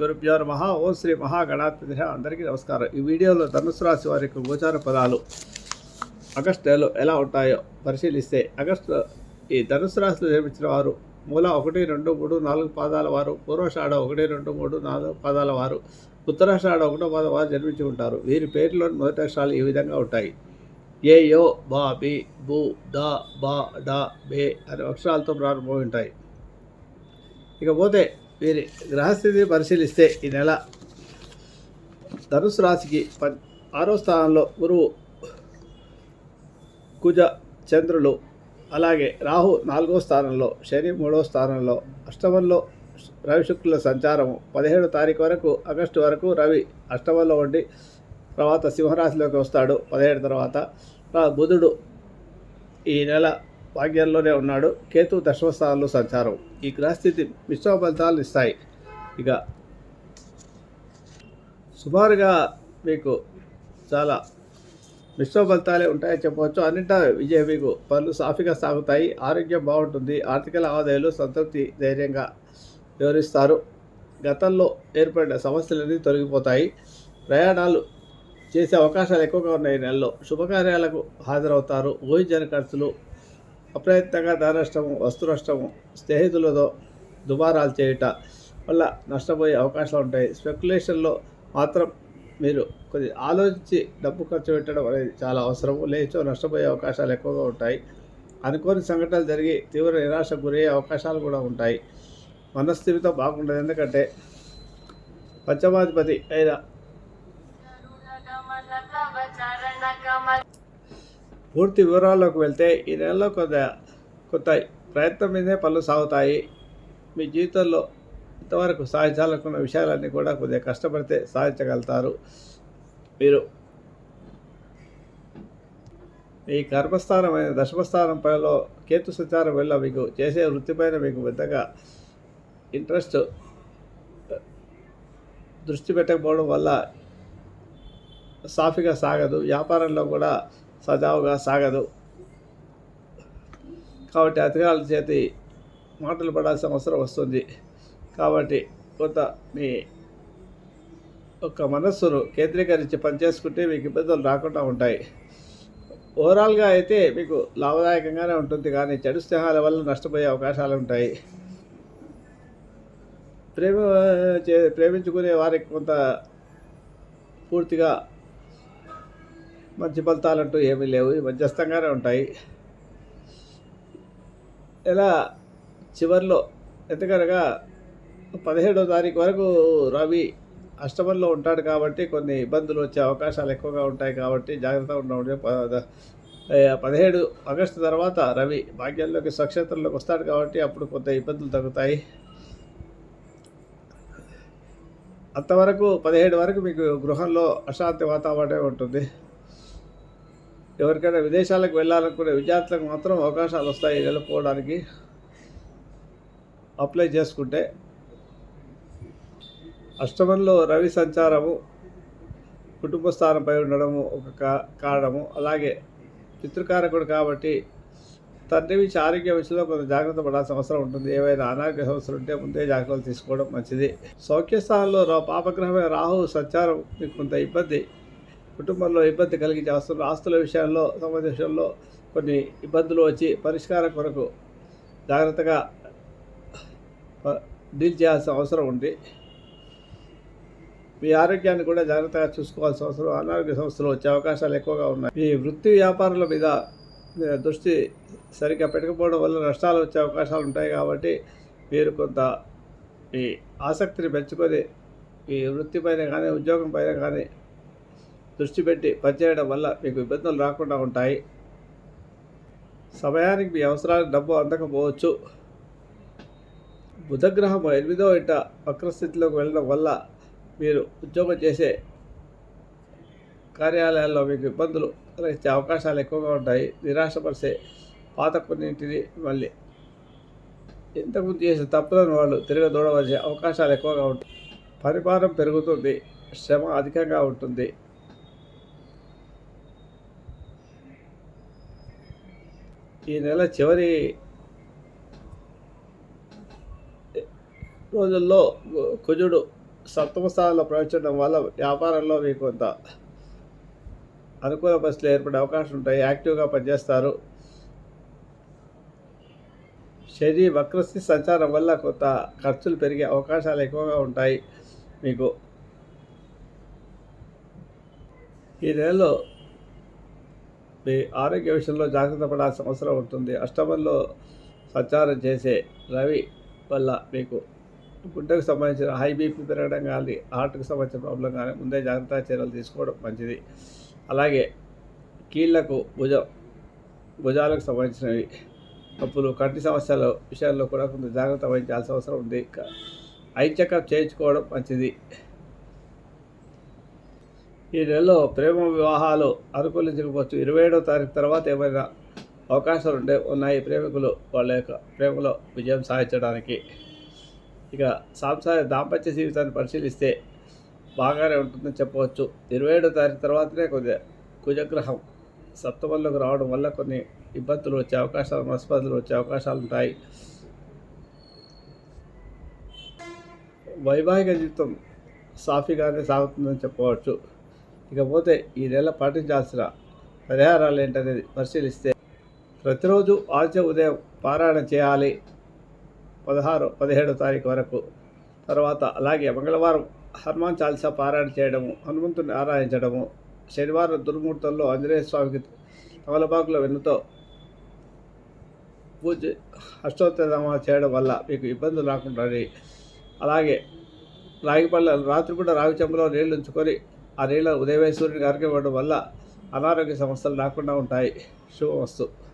గురుభ్యో నమ. ఓం శ్రీ మహాగణాధిపతి అందరికీ నమస్కారం. ఈ వీడియోలో ధనుసు రాశి వారి యొక్క గోచార పదాలు ఆగస్టు నెలలో ఎలా ఉంటాయో పరిశీలిస్తే ఆగస్టు ఈ ధనుసు రాశిలో జన్మించిన వారు మూల ఒకటి రెండు మూడు నాలుగు పాదాల వారు పూర్వషాఢ ఒకటి రెండు మూడు నాలుగు పాదాల వారు ఉత్తరాషాఢ ఒకటో పాద వారు జన్మించి ఉంటారు. వీరి పేరులోని మొదటి అక్షరాలు ఈ విధంగా ఉంటాయి. ఏ యో బా బి బు ద బా డా బే అనే అక్షరాలతో ప్రారంభమై ఉంటాయి. ఇకపోతే వీరి గ్రహస్థితిని పరిశీలిస్తే ఈ నెల ధనుసు రాశికి ప ఆరో స్థానంలో గురువు కుజ చంద్రులు అలాగే రాహు నాలుగో స్థానంలో శని మూడో స్థానంలో అష్టమంలో రవి శుక్రుల సంచారము. పదిహేడు తారీఖు వరకు ఆగస్టు వరకు రవి అష్టమంలో ఉండి తర్వాత సింహరాశిలోకి వస్తాడు. పదిహేడు తర్వాత ఆ బుధుడు ఈ నెల భాగ్యంలోనే ఉన్నాడు. కేతు దశమస్థానంలో సంచారం. ఈ గ్రహస్థితి మిశ్రమ ఫలితాలను ఇస్తాయి. ఇక సుమారుగా మీకు చాలా మిశ్రమ ఫలితాలే ఉంటాయని చెప్పవచ్చు. అన్నింటా విజయ మీకు పనులు సాఫీగా సాగుతాయి. ఆరోగ్యం బాగుంటుంది. ఆర్థిక లావాదేవీలు సంతృప్తి ధైర్యంగా వివరిస్తారు గతంలో ఏర్పడిన సమస్యలన్నీ తొలగిపోతాయి. ప్రయాణాలు చేసే అవకాశాలు ఎక్కువగా ఉన్నాయి ఈ నెలలో. శుభకార్యాలకు హాజరవుతారు. ఊహించని ఖర్చులు అప్రయత్నంగా ధనష్టము వస్తు నష్టము స్నేహితులతో దుబారాలు చేయుట వల్ల నష్టపోయే అవకాశాలు ఉంటాయి. స్పెక్యులేషన్లో మాత్రం మీరు కొద్ది ఆలోచించి డబ్బు ఖర్చు పెట్టడం అనేది చాలా అవసరం లేచో నష్టపోయే అవకాశాలు ఎక్కువగా ఉంటాయి. అనుకోని సంఘటనలు జరిగి తీవ్ర నిరాశకు గురయ్యే అవకాశాలు కూడా ఉంటాయి. మనస్థితితో బాగుండదు. ఎందుకంటే పంచమాధిపతి అయిన పూర్తి వివరాల్లోకి వెళ్తే ఈ నెలలో కొంత కొంత ప్రయత్నం మీదే పనులు సాగుతాయి. మీ జీవితంలో ఇంతవరకు సాధించాలనుకున్న విషయాలన్నీ కూడా కొద్దిగా కష్టపడితే సాధించగలుగుతారు. మీరు ఈ కర్మస్థానమైన దశమస్థానం పైలో కేతు సంచారం వల్ల మీకు చేసే వృత్తిపైన మీకు పెద్దగా ఇంట్రెస్ట్ దృష్టి పెట్టకపోవడం వల్ల సాఫీగా సాగదు. వ్యాపారంలో కూడా సజావుగా సాగదు. కాబట్టి అధికారుల చేతి మాటలు పడాల్సిన అవసరం వస్తుంది. కాబట్టి కొంత మీ ఒక మనస్సును కేంద్రీకరించి పనిచేసుకుంటే మీకు ఇబ్బందులు రాకుండా ఉంటాయి. ఓవరాల్గా అయితే మీకు లాభదాయకంగానే ఉంటుంది. కానీ చెడు స్నేహాల వల్ల నష్టపోయే అవకాశాలు ఉంటాయి. ప్రేమ చే ప్రేమించుకునే వారికి కొంత పూర్తిగా మంచి ఫలితాలంటూ ఏమీ లేవు. మధ్యస్థంగానే ఉంటాయి. ఇలా చివరిలో ఎందుకనగా పదిహేడో తారీఖు వరకు రవి అష్టమంలో ఉంటాడు కాబట్టి కొన్ని ఇబ్బందులు వచ్చే అవకాశాలు ఎక్కువగా ఉంటాయి కాబట్టి జాగ్రత్తగా ఉండడం. పదిహేడు ఆగస్టు తర్వాత రవి భాగ్యంలోకి స్వక్షేత్రంలోకి వస్తాడు కాబట్టి అప్పుడు కొంత ఇబ్బందులు తగ్గుతాయి. అంతవరకు పదిహేడు వరకు మీకు గృహంలో అశాంతి వాతావరణం ఉంటుంది. ఎవరికైనా విదేశాలకు వెళ్ళాలనుకునే విద్యార్థులకు మాత్రం అవకాశాలు వస్తాయి వెళ్ళిపోవడానికి అప్లై చేసుకుంటే అష్టమంలో రవి సంచారము కుటుంబ స్థానంపై ఉండడము ఒక కారణము. అలాగే పితృకారకుడు కాబట్టి తండ్రి నుంచి ఆరోగ్య విషయంలో కొంత జాగ్రత్త పడాల్సిన అవసరం ఉంటుంది. ఏవైనా అనారోగ్య సమస్యలు ఉంటే ముందే జాగ్రత్తలు తీసుకోవడం మంచిది. సౌఖ్య స్థానంలో పాపగ్రహమైన రాహు సంచారం. మీకు కొంత ఇబ్బంది. కుటుంబంలో ఇబ్బంది కలిగించే ఆస్తులు ఆస్తుల విషయంలో సంబంధ విషయంలో కొన్ని ఇబ్బందులు వచ్చి పరిష్కారం కొరకు జాగ్రత్తగా డీల్ చేయాల్సిన అవసరం ఉంది. మీ ఆరోగ్యాన్ని కూడా జాగ్రత్తగా చూసుకోవాల్సిన అవసరం అనారోగ్య సమస్యలు వచ్చే అవకాశాలు ఎక్కువగా ఉన్నాయి. మీ వృత్తి వ్యాపారుల మీద దృష్టి సరిగ్గా పెట్టకపోవడం వల్ల నష్టాలు వచ్చే అవకాశాలు ఉంటాయి కాబట్టి మీరు కొంత మీ ఆసక్తిని పెంచుకొని ఈ వృత్తిపైన కానీ ఉద్యోగం పైన కానీ దృష్టి పెట్టి పనిచేయడం వల్ల మీకు ఇబ్బందులు రాకుండా ఉంటాయి. సమయానికి మీ అవసరాలకు డబ్బు అందకపోవచ్చు. బుధగ్రహం ఎనిమిదో ఇంట వక్రస్థితిలోకి వెళ్ళడం వల్ల మీరు ఉద్యోగం చేసే కార్యాలయాల్లో మీకు ఇబ్బందులు వచ్చే అవకాశాలు ఎక్కువగా ఉంటాయి. నిరాశపరిచే పాత కొన్నింటిని మళ్ళీ ఇంతకుముందు చేసే తప్పులను వాళ్ళు తిరిగి దూడవలసే అవకాశాలు ఎక్కువగా ఉంటాయి. పరిమాణం పెరుగుతుంది. శ్రమ అధికంగా ఉంటుంది. ఈ నెల చివరి రోజుల్లో కుజుడు సప్తమ స్థానంలో ప్రవేశించడం వల్ల వ్యాపారంలో మీకు కొంత అనుకూల పరిస్థితులు ఏర్పడే అవకాశం ఉంటాయి. యాక్టివ్గా పనిచేస్తారు. శని వక్రస్థితి సంచారం వల్ల కొంత ఖర్చులు పెరిగే అవకాశాలు ఎక్కువగా ఉంటాయి. మీకు ఈ నెలలో మీ ఆరోగ్య విషయంలో జాగ్రత్త పడాల్సిన అవసరం ఉంటుంది. అష్టమంలో సంచారం చేసే రవి వల్ల మీకు గుండెకు సంబంధించిన హై బీపీ పెరగడం కానీ హార్ట్కి సంబంధించిన ప్రాబ్లం కానీ ముందే జాగ్రత్త చర్యలు తీసుకోవడం మంచిది. అలాగే కీళ్ళకు భుజం భుజాలకు సంబంధించినవి నొప్పులు కంటి సమస్యల విషయాల్లో కూడా కొంత జాగ్రత్త వహించాల్సిన అవసరం ఉంది. ఐ చెకప్ చేయించుకోవడం మంచిది. ఈ నెలలో ప్రేమ వివాహాలు అనుకూలించకపోవచ్చు. ఇరవై ఏడవ తారీఖు తర్వాత ఏమైనా అవకాశాలు ఉండే ఉన్నాయి ప్రేమికులు వాళ్ళ యొక్క ప్రేమలో విజయం సాధించడానికి? ఇక సాంసార దాంపత్య జీవితాన్ని పరిశీలిస్తే బాగానే ఉంటుందని చెప్పవచ్చు. ఇరవై ఏడో తారీఖు తర్వాతనే కొద్దిగా కుజగ్రహం సప్తమంలోకి రావడం వల్ల కొన్ని ఇబ్బందులు వచ్చే అవకాశాలు మనస్పర్ధలు వచ్చే అవకాశాలు ఉంటాయి. వైవాహిక జీవితం సాఫీగానే సాగుతుందని చెప్పవచ్చు. ఇకపోతే ఈ నెల పాటించాల్సిన పరిహారాలు ఏంటనేది పరిశీలిస్తే ప్రతిరోజు ఆద్య ఉదయం పారాయణ చేయాలి పదహారు పదిహేడో తారీఖు వరకు. తర్వాత అలాగే మంగళవారం హనుమాన్ చాలీసా పారాయణ చేయడము హనుమంతుని ఆరాధించడము శనివారం దుర్ముహూర్తంలో ఆంజనేయ స్వామికి తమలపాకుల వెన్నుతో పూజ అష్టోత్తరనామా చేయడం వల్ల మీకు ఇబ్బందులు రాకుండా అలాగే రాగి పళ్ళ రాత్రి కూడా రాగి చెంబులో నీళ్ళు ఉంచుకొని ఆ నీళ్ళ ఉదయమే సూర్యునికి వల్ల అనారోగ్య సమస్యలు రాకుండా ఉంటాయి. శుభమస్తు.